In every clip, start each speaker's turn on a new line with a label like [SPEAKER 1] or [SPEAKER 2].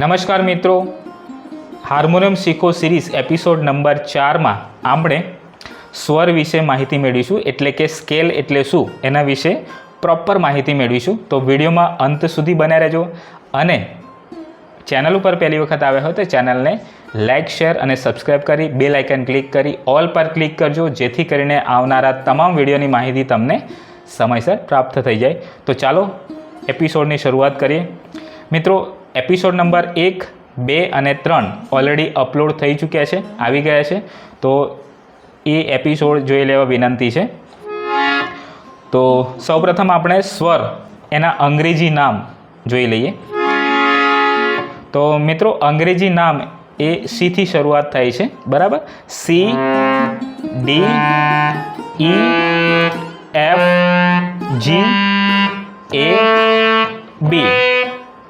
[SPEAKER 1] નમસ્કાર મિત્રો. હાર્મોનિયમ શીખો સિરીઝ એપિસોડ નંબર ચારમાં આપણે સ્વર વિશે માહિતી મેળવીશું. એટલે કે સ્કેલ એટલે શું, એના વિશે પ્રોપર માહિતી મેળવીશું. તો વિડીયોમાં અંત સુધી બન્યા રહેજો. અને ચેનલ ઉપર પહેલી વખત આવ્યા હોય તો ચેનલને લાઇક શેર અને સબસ્ક્રાઇબ કરી બે લાઇકન ક્લિક કરી, ઓલ પર ક્લિક કરજો. જેથી કરીને આવનારા તમામ વિડીયોની માહિતી તમને સમયસર પ્રાપ્ત થઈ જાય. તો ચાલો એપિસોડની શરૂઆત કરીએ. મિત્રો એપિસોડ નંબર એક, બે અને ત્રણ ઓલરેડી અપલોડ થઈ ચૂક્યા છે, આવી ગયા છે. તો એ એપિસોડ જોઈ લેવા વિનંતી છે. તો સૌપ્રથમ આપણે સ્વર, એના અંગ્રેજી નામ જોઈ લઈએ. તો મિત્રો, અંગ્રેજી નામ એ સીથી શરૂઆત થાય છે, બરાબર? C, D, E, F, G, A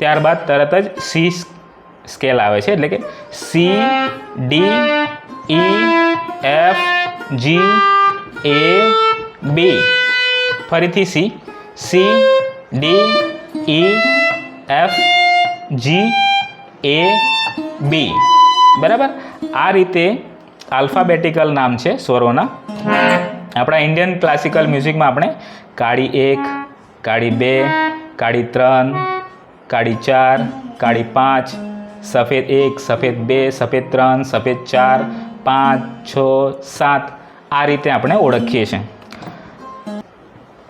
[SPEAKER 1] ત્યારબાદ તરત જ સી સ્કેલ આવે છે, એટલે કે C D E F G A B ફરીથી C C D E F G A B બરાબર? આ રીતે આલ્ફાબેટિકલ નામ છે સ્વરોના. આપણા ઇન્ડિયન ક્લાસિકલ મ્યુઝિકમાં આપણે કાળી એક, કાળી બે, કાળી ત્રણ કાળી ચાર, કાળી પાંચ, સફેદ એક, સફેદ બે, સફેદ ત્રણ, સફેદ ચાર, પાંચ, છ, સાત. આ રીતે આપણે ઓળખીએ છીએ.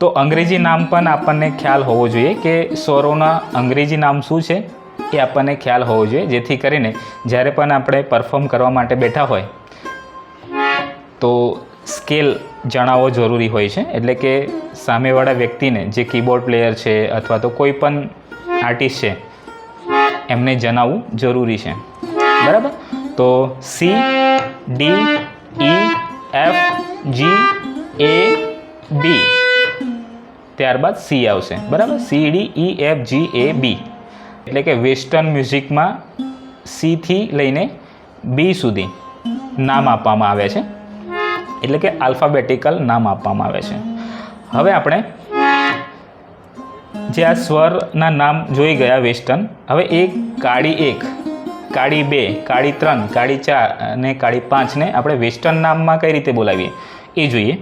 [SPEAKER 1] તો અંગ્રેજી નામ પણ આપણને ખ્યાલ હોવો જોઈએ કે સ્વરોના અંગ્રેજી નામ શું છે એ આપણને ખ્યાલ હોવો જોઈએ. જેથી કરીને જ્યારે પણ આપણે પરફોર્મ કરવા માટે બેઠા હોય, તો સ્કેલ જણાવવો જરૂરી હોય છે. એટલે કે સામેવાળા વ્યક્તિને જે કીબોર્ડ પ્લેયર છે અથવા તો કોઈ પણ આર્ટિસ્ટ છે. એમને જણાવવું જરૂરી છે. બરાબર? તો C D E F G A B ત્યારબાદ સી આવશે. બરાબર? C D E F G A B એટલે કે વેસ્ટર્ન મ્યુઝિકમાં સીથી લઈને બી સુધી નામ આપવામાં આવે છે. એટલે કે આલ્ફાબેટિકલ નામ આપવામાં આવે છે. હવે આપણે જે આ સ્વરના નામ જોઈ ગયા વેસ્ટર્ન. હવે એક કાળી એક, કાળી બે, કાળી ત્રણ, કાળી ચાર અને કાળી પાંચને આપણે વેસ્ટર્ન નામમાં કઈ રીતે બોલાવીએ? એ જોઈએ.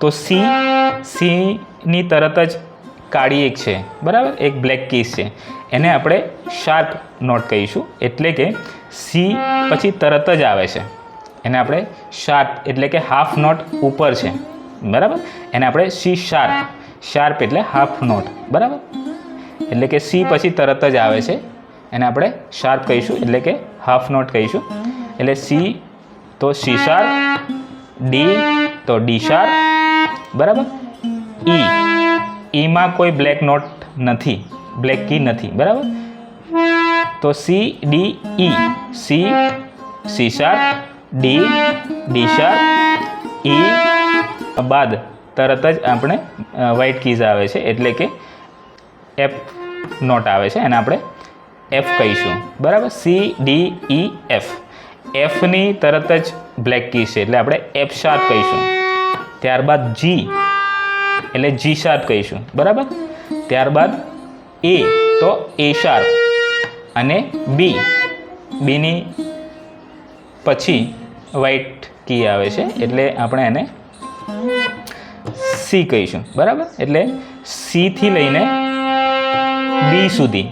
[SPEAKER 1] તો સી, સીની તરત જ કાળી એક છે, બરાબર? એક બ્લેક કીસ છે. એને આપણે શાર્પ નોટ કહીશું, એટલે કે સી પછી તરત જ આવે છે. એને આપણે શાર્પ એટલે કે હાફ નોટ ઉપર છે, બરાબર? એને આપણે સી શાર્પ શાર્પ એટલે હાફ નોટ બરાબર? એટલે કે સી પછી તરત જ આવે છે. એને આપણે શાર્પ કહીશું, એટલે કે હાફ નોટ કહીશું. એટલે સી તો સી શાર્પ ડી તો ડી શાર્પ બરાબર? ઈ ઈમાં કોઈ બ્લેક નોટ નથી બ્લેક કી નથી, બરાબર? તો C D E C C sharp D D sharp E બાદ તરત જ આપણે વ્હાઇટ કીઝ આવે છે, એટલે કે એફ નોટ આવે છે, એને આપણે એફ કહીશું. બરાબર? સી ડી ઈ એફ એફની તરત જ બ્લેક કીઝ છે, એટલે આપણે એફ શાર્પ કહીશું. ત્યારબાદ જી એટલે જી શાર્પ કહીશું. બરાબર? ત્યારબાદ એ તો એ શાર્પ અને બી બીની પછી વ્હાઇટ કી આવે છે, એટલે આપણે એને સી કહીશું. બરાબર? એટલે સીથી લઈને બી સુધી.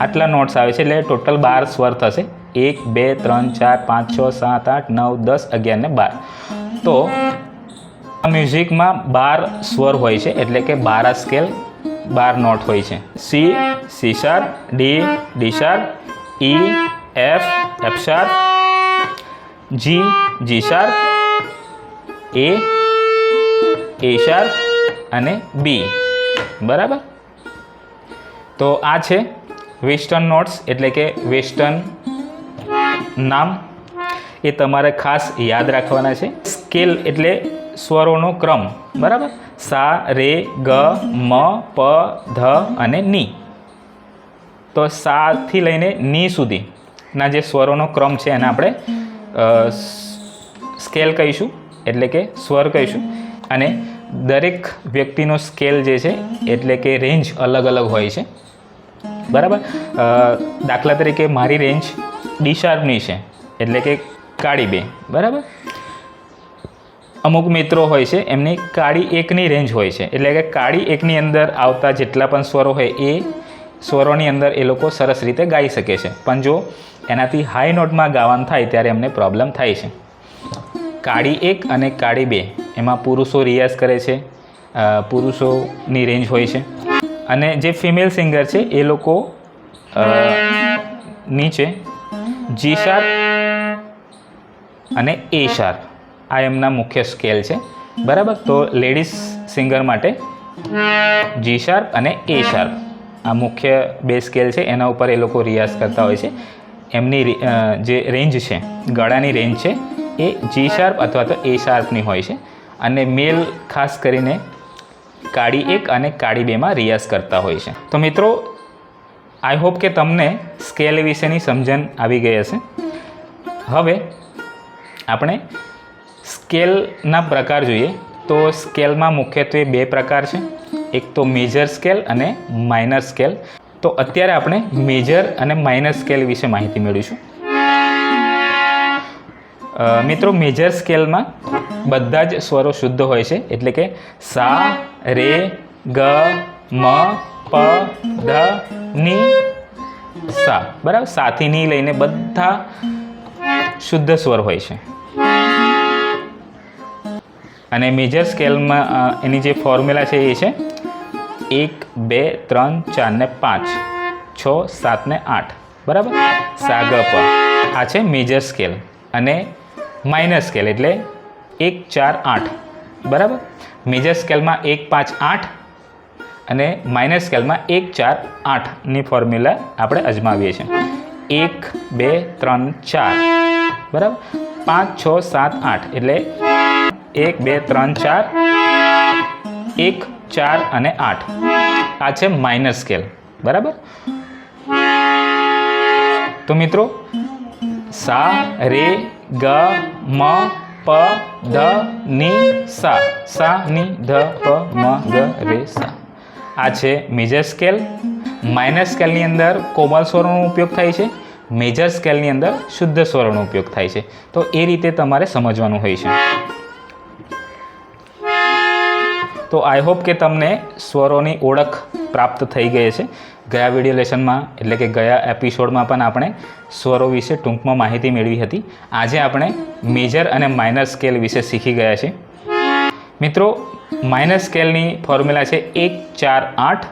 [SPEAKER 1] આટલા નોટ્સ આવે છે, એટલે ટોટલ બાર સ્વર થશે. એક, બે, ત્રણ, ચાર, પાંચ, છ, સાત, આઠ, નવ, દસ, અગિયાર ને બાર. તો મ્યુઝિકમાં બાર સ્વર હોય છે, એટલે કે બારા સ્કેલ, બાર નોટ હોય છે. C C sharp D D sharp E F F sharp G G sharp A A sharp અને બી બરાબર? તો આ છે વેસ્ટર્ન નોટ્સ એટલે કે વેસ્ટર્ન નામ. એ તમારે ખાસ યાદ રાખવાના છે. સ્કેલ એટલે સ્વરોનો ક્રમ. બરાબર? સા, રે, ગ, મ, પ, ધ અને ની. તો સાથી લઈને ની સુધીના જે સ્વરોનો ક્રમ છે એને આપણે સ્કેલ કહીશું. એટલે કે સ્વર કહીશું. અને દરેક વ્યક્તિનો સ્કેલ જે છે, એટલે કે રેન્જ અલગ અલગ હોય છે. બરાબર? દાખલા તરીકે મારી રેન્જ ડી છે, એટલે કે કાળી બે. બરાબર? અમુક મિત્રો હોય છે, એમની કાળી એકની રેન્જ હોય છે, એટલે કે કાળી એકની અંદર આવતા જેટલા પણ સ્વરો હોય, એ સ્વરોની અંદર એ લોકો સરસ રીતે ગાઈ શકે છે. પણ જો એનાથી હાઈ નોટમાં ગાવાનું થાય, ત્યારે એમને પ્રોબ્લેમ થાય છે. કાળી એક અને કાળી બે. એમાં પુરુષો રિયાઝ કરે છે પુરુષોની રેન્જ હોય છે. અને જે ફિમેલ સિંગર છે, એ લોકો નીચે જી શાર્પ અને એ શાર્પ આ એમના મુખ્ય સ્કેલ છે. બરાબર? તો લેડીઝ સિંગર માટે જી શાર્પ અને એ શાર્પ આ મુખ્ય બે સ્કેલ છે, એના ઉપર એ લોકો રિયાઝ કરતા હોય છે. એમની જે રેન્જ છે, ગળાની રેન્જ છે, એ જી શાર્પ અથવા તો એ શાર્પની હોય છે. અને મેલ ખાસ કરીને કાળી એક અને કાળી બેમાં રિયાઝ કરતા હોય છે. તો મિત્રો આઈ હોપ કે તમને સ્કેલ વિશેની સમજણ આવી ગઈ હશે. હવે આપણે સ્કેલના પ્રકાર જોઈએ. તો સ્કેલમાં મુખ્યત્વે બે પ્રકાર છે. એક તો મેજર સ્કેલ અને માઇનર સ્કેલ. તો અત્યારે આપણે મેજર અને માઇનર સ્કેલ વિશે માહિતી મેળવીશું. મિત્રો મેજર સ્કેલમાં બધા જ સ્વરો શુદ્ધ હોય છે. એટલે કે સા, રે, ગ, મ, પ, ધ, ની, સા. બરાબર? સાથી ની લઈને બધા શુદ્ધ સ્વર હોય છે. અને મેજર સ્કેલમાં એની જે ફોર્મ્યુલા છે એ છે એક, બે, ત્રણ, ચાર ને પાંચ, છ, સાત ને આઠ. બરાબર? સા ગ પ આ છે મેજર સ્કેલ અને માઇનર સ્કેલ એટલે એક, ચાર, આઠ. બરાબર? મેજર સ્કેલમાં એક, પાંચ, આઠ અને માઇનર સ્કેલમાં એક, ચાર આઠની ફોર્મ્યુલા આપણે અજમાવીએ છીએ. એક, બે, ત્રણ, ચાર. બરાબર? પાંચ, છ, સાત, આઠ એટલે એક, બે, ત્રણ, ચાર, એક, ચાર અને આઠ. આ છે માઇનર સ્કેલ. બરાબર? તો મિત્રો, સા, રે ગ મ પ ધ ની સા સા ની ધ પ મ ગ રે સા આ છે મેજર સ્કેલ માઇનર સ્કેલની અંદર કોમલ સ્વરોનો ઉપયોગ થાય છે. મેજર સ્કેલની અંદર શુદ્ધ સ્વરોનો ઉપયોગ થાય છે. તો એ રીતે તમારે સમજવાનું હોય છે. તો આઈ હોપ કે તમને સ્વરોની ઓળખ પ્રાપ્ત થઈ ગઈ છે. ગયા વીડિયો લેસનમાં એટલે કે ગયા એપિસોડમાં પણ આપણે સ્વરો વિશે ટૂંકમાં માહિતી મેળવી હતી. આજે આપણે મેજર અને માઇનર સ્કેલ વિશે શીખી ગયા છે મિત્રો માઇનર સ્કેલની ફોર્મ્યુલા છે એક, ચાર, આઠ.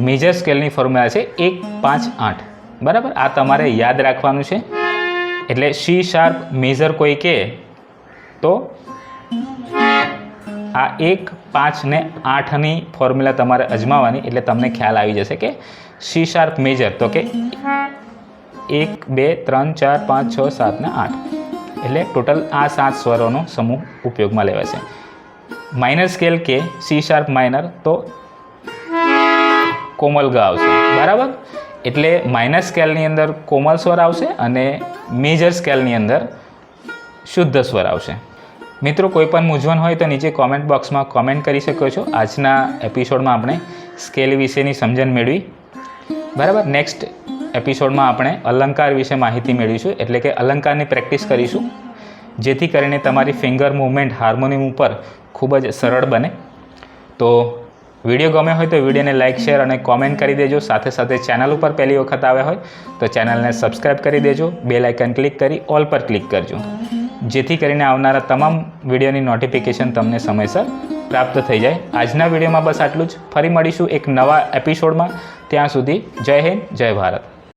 [SPEAKER 1] મેજર સ્કેલની ફોર્મ્યુલા છે એક, પાંચ, આઠ. બરાબર? આ તમારે યાદ રાખવાનું છે. એટલે સી શાર્પ મેજર કોઈ કહે તો આ એક, પાંચ ને આઠની ફોર્મ્યુલા તમારે અજમાવાની, એટલે તમને ખ્યાલ આવી જશે કે સી શાર્પ મેજર તો કે એક, બે, ત્રણ, ચાર, પાંચ, છ, સાત ને આઠ. એટલે ટોટલ આ સાત સ્વરોનો સમૂહ ઉપયોગમાં લેવાશે. માઇનર સ્કેલ કે સી શાર્પ માઇનર તો કોમલ ગ આવશે. બરાબર? એટલે માઇનર સ્કેલની અંદર કોમલ સ્વર આવશે અને મેજર સ્કેલની અંદર શુદ્ધ સ્વર આવશે. મિત્રો, કોઈ પણ મૂંઝવણ હોય તો નીચે કોમેન્ટ બોક્સમાં કોમેન્ટ કરી શકો છો. આજના એપિસોડમાં આપણે સ્કેલ વિશેની સમજણ મેળવી. બરાબર? નેક્સ્ટ એપિસોડમાં આપણે અલંકાર વિશે માહિતી મેળવીશું. એટલે કે અલંકારની પ્રેક્ટિસ કરીશું. જેથી કરીને તમારી ફિંગર મૂવમેન્ટ હાર્મોનિયમ ઉપર ખૂબ જ સરળ બને. તો વીડિયો ગમે હોય તો વિડીયોને લાઇક શેર અને કોમેન્ટ કરી દેજો. સાથે સાથે ચેનલ ઉપર પહેલી વખત આવ્યા હોય તો ચેનલને સબસ્ક્રાઈબ કરી દેજો. બે લાઇકન ક્લિક કરી ઓલ પર ક્લિક કરજો. જેથી કરીને આવનારા તમામ વિડીયોની નોટિફિકેશન તમને સમયસર પ્રાપ્ત થઈ જાય. આજના વિડીયોમાં બસ આટલું જ. ફરી મળીશું એક નવા એપિસોડમાં ત્યાં સુધી જય હિન્દ, જય ભારત.